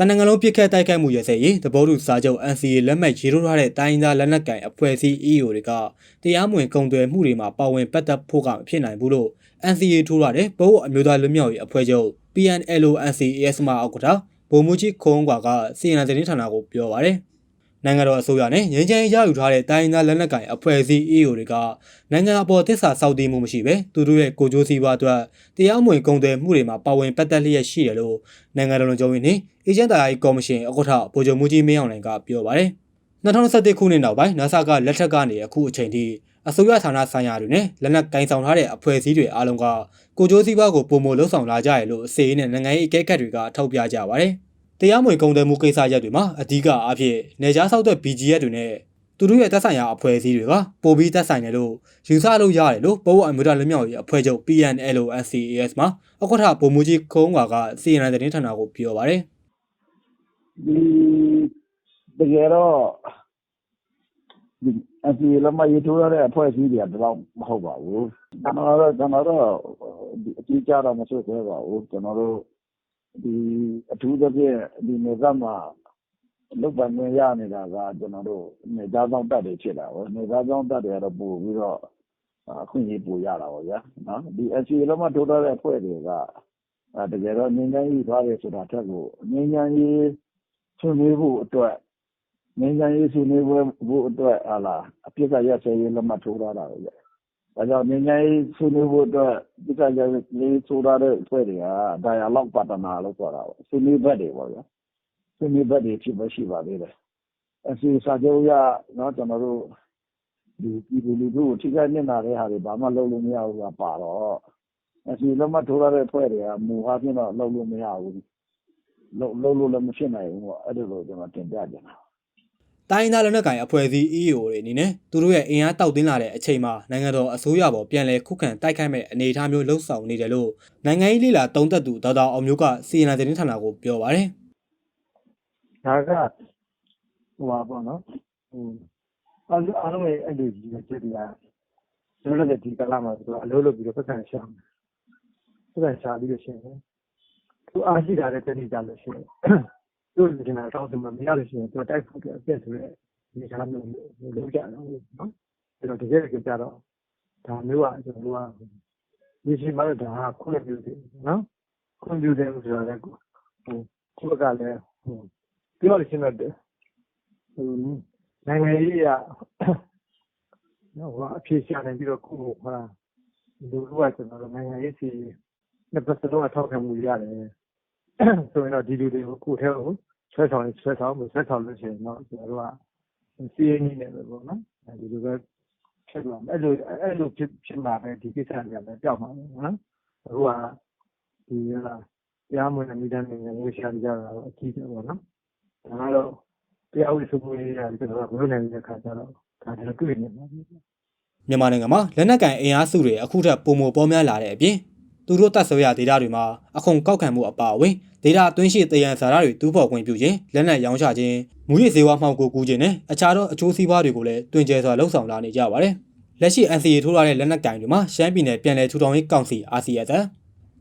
တနင်္ဂနွေလုံးပြစ်ခတ်တိုက်ခိုက်မှုရစဲရေးသဘောတူစာချုပ် NCA လက်မှတ်ရေးထိုးထားတဲ့တိုင်းရင်းသားလက်နက်ကိုင်အဖွဲ့အစည်း EO တွေကတရားမဝင်ကုန်သွယ်မှုတွေမှာပါဝင်ပတ်သက်ဖို့ကမဖြစ်နိုင်ဘူးလို့ NCA ထိုးထားတဲ့ဘိုးအမျိုးသားလွတ်မြောက်ရေးအဖွဲ့ချုပ် PNLO NCAS မှအောက်ကတာဗိုလ်မှူးကြီးခုံးကွာကစီရင်သတင်းဌာနကိုပြောပါရယ် နိုင်ငံတော်အစိုးရနဲ့ငင်းချမ်းရယူထားတဲ့တိုင်းရင်းသားလက်နက်ကိုင်အဖွဲ့အစည်း EO တွေကနိုင်ငံအပေါ်တစ္ဆာစောက်တည်မှုမရှိဘဲသူတို့ရဲ့ကိုကြိုးစည်းပွားအတွက်တရားမဝင်ကုန်သွယ်မှုတွေမှာပါဝင်ပတ်သက်လျက်ရှိတယ်လို့နိုင်ငံတော်လုံခြုံရေးနှင့်အေဂျင့်တရားရေးကော်မရှင်ဥက္ကဋ္ဌဗိုလ်ချုပ်မှုကြီးမင်းအောင်လှိုင်ကပြောပါရယ်2021ခုနှစ်နောက်ပိုင်း NASA ကလက်ထက်ကနေအခုအချိန်ထိအစိုးရဌာနဆိုင်ရာတွေနဲ့လက်နက်ကင်ဆောင်ထားတဲ့အဖွဲ့အစည်းတွေအားလုံးကကိုကြိုးစည်းပွားကိုပုံမလှုပ်ဆောင်လာကြရလို့အစီအနဲ့နိုင်ငံရေးအကဲခတ်တွေကထောက်ပြကြပါရယ် တရားမဝင်ကုန်သွယ်မှုကိစ္စရပ်တွေမှာအဓိကအဖြစ်နေကြားဆောက်တဲ့ BGF တွေနဲ့သူတို့ရဲ့တက်ဆိုင်ရာအဖွဲ့အစည်းတွေကပိုပြီးတက်ဆိုင်တယ်လို့ယူဆလို့ရတယ်လို့ပို့အမျိုးသားလွတ်မြောက်ရေးအဖွဲ့ချုပ် PNLO NCAS မှာဥက္ကဋ္ဌဗိုလ်မှူးကြီးခုံးဝါကစီရင်တဲ့တင်ဌာနကိုပြောပါရယ်ဒီတကယ်တော့ဒီအစီအလမရေးထိုးရတဲ့အဖွဲ့အစည်းတွေကတော့မဟုတ်ပါဘူးကျွန်တော်တော့ကျွန်တော်တော့ဒီအကြီးကြတော့မဆွဲသေးပါဘူးကျွန်တော်တို့ ဒီအထူးသဖြင့်ဒီနေကမှာလုတ်ပန်နေရနေတာကကျွန်တော်တို့နေသားဆောင်တက်တွေဖြစ်တာပေါ့နေသားဆောင်တက်တွေကတော့ပို့ပြီးတော့အခွင့်အရေးပို့ရတာပေါ့ဗျာနော်ဒီအစီအလမထိုးရတဲ့အဖွဲ့တွေကအဲတကယ်တော့ငင်းငင်းကြီးသွားတယ်ဆိုတာထက်ကိုငင်းငင်းကြီးဆွေးနွေးဖို့အတွက်ငင်းကြရေးဆွေးနွေးဖို့အတွက်ဟာလာအပြစ်ကရက်စဲရေးလက်မှတ်ထိုးထားတာပဲကြ။ ဒါကြောင့်ငင်းကြရေးဆွေးနွေးဖို့အတွက်ပြစ်ကရက်ရေးထိုးထားတဲ့အဖွဲ့တွေက dialogue partner လို့ခေါ်တာပေါ့။ဆွေးနွေးဘက်တွေပေါ့ဗျာ။ဆွေးနွေးဘက်တွေဖြစ်ဖို့ရှိပါသေးတယ်။အစီစာချုပ်ရနော်ကျွန်တော်တို့ဒီပြည်သူလူထုကိုထိခိုက်နေတာတဲ့ဟာတွေဘာမှလုပ်လို့မရဘူးကပါတော့အစီလက်မှတ်ထိုးထားတဲ့အဖွဲ့တွေကမူအားဖြင့်တော့လုပ်လို့မရဘူး။လုံးလုံးလို့လည်းမဖြစ်နိုင်ဘူးပေါ့အဲ့ဒါလိုကျွန်တော်တင်ပြကြတာ တိုင်းသားလက်နက်ကိုင်အဖွဲ့အစည်း EO တွေအနေနဲ့သူတို့ရဲ့အင်အားတောက်တင်းလာတဲ့အချိန်မှာနိုင်ငံတော်အစိုးရပေါ်ပြန်လည်ခုခံတိုက်ခိုက်မဲ့အနေအထားမျိုးလှုပ်ဆောင်နေတယ်လို့နိုင်ငံရေးလေလာတုံးသက်သူဒေါက်တာအောင်မျိုးကစီရင်တဲ့တင်ဌာနကိုပြောပါရယ်ဒါကဟိုပါပေါ့နော်ဟိုအားလုံးအားလုံးရဲ့အဲ့လိုကြီးဖြစ်နေတာကျွန်တော်တို့ဒီကလာမှာဆိုတော့အလုပ်လုပ်ပြီးတော့ပတ်စံရှောင်းပတ်စံရှာပြီးလို့ရှိရင်သူအားရှိတာတဲ့တတိကြလို့ရှိရင် သူ့ဒီမှာတောင်းစမမရလို့ရှိရင်သူတိုက်ဖို့အပြည့်ဆိုတဲ့ဒီကားမျိုးလုပ်ကြတော့နော်အဲ့တော့တကယ်ကြတော့ဒါမျိုးကကျွန်တော်တို့ကဒီချိန်မှာတော့ဒါကခွင့်ပြုတယ်နော်ခွင့်ပြုတယ်ဆိုတော့လည်းဟိုခုကလည်းဟိုပြောလို့ရှိရင်တော့ဟိုနိုင်ငံရေးကနော်ဟိုအဖြေရှာနေပြီးတော့ခုဟိုလားလူလူကကျွန်တော်တို့နိုင်ငံရေးစီနှစ်ပတ်စလုံးအထောက်ခံမှုရတယ် ဆိုရင်တော့ဒီလူတွေကိုကိုယ်ထဲကိုဆွဲဆောင်ဆွဲဆောင်ဆွဲဆောင်လို့ရှိရင်တော့ကျွန်တော်တို့ကစီးရင်းနေတယ်ပေါ့နော်ဒီလိုပဲဖြစ်လာအဲ့လိုအဲ့လိုဖြစ်ဖြစ်လာပဲဒီကိစ္စတွေကလည်းကြောက်မှာနော်အခုကဒီကတရားမဝင်မိသားစုတွေရှာကြတာတော့အကြီးတယ်ပေါ့နော်ဒါကတော့တရားဥပဒေစိုးမိုးရေးရတယ်ကျွန်တော်ကဘယ်လိုနိုင်တဲ့ခါကျတော့ဒါလည်းတွေ့နေမှာမြန်မာနိုင်ငံမှာလက်နက်ကိုင်အင်အားစုတွေအခုထက်ပုံမပေါ်များလာတဲ့အပြင် သူတို့တပ်ဆိုရဒေတာတွေမှာအခွန်ကောက်ခံမှုအပါအဝင်ဒေတာအတွင်းရှိတယံဇာတာတွေတူးဖော်ခွင့်ပြုခြင်းလက်နက်ရောင်းချခြင်းမူရစ်စေဝါမှောက်ကိုကူးခြင်းနဲ့အခြားသောအကျိုးစီးပွားတွေကိုလည်းတွင်ကျဲစွာလှုံ့ဆော်လာနေကြပါတယ်လက်ရှိ NCA ထိုးထားတဲ့လက်နက်ကိုင်တွေမှာရှမ်းပြည်နယ်ပြည်내ထူထောင်ရေးကောင်စီ RCS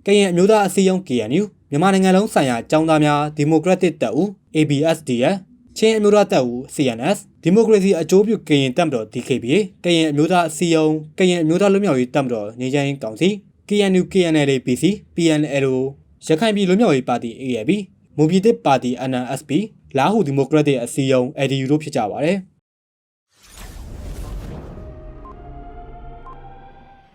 ကရင်အမျိုးသားအစည်းအရုံး KNU မြန်မာနိုင်ငံလုံးဆိုင်ရာចောင်းသားများဒီမိုကရက်တစ်တပ်ဦး ABSDF ချင်းအမျိုးသားတပ်ဦး CNS ဒီမိုကရေစီအကျိုးပြုကရင်တပ်မတော် DKBA ကရင်အမျိုးသားအစည်းအရုံးကရင်အမျိုးသားလွတ်မြောက်ရေးတပ်မတော်နေချိုင်းကောင်စီ KNU KNL PC PNLO ရခိုင်ပြည်လွတ်မြောက်ရေးပါတီ AAB မူပြည်သစ်ပါတီ NNSP လာဟုဒီမိုကရက်တစ်အစည်းအရုံး ADU တို့ဖြစ်ကြပါတယ်။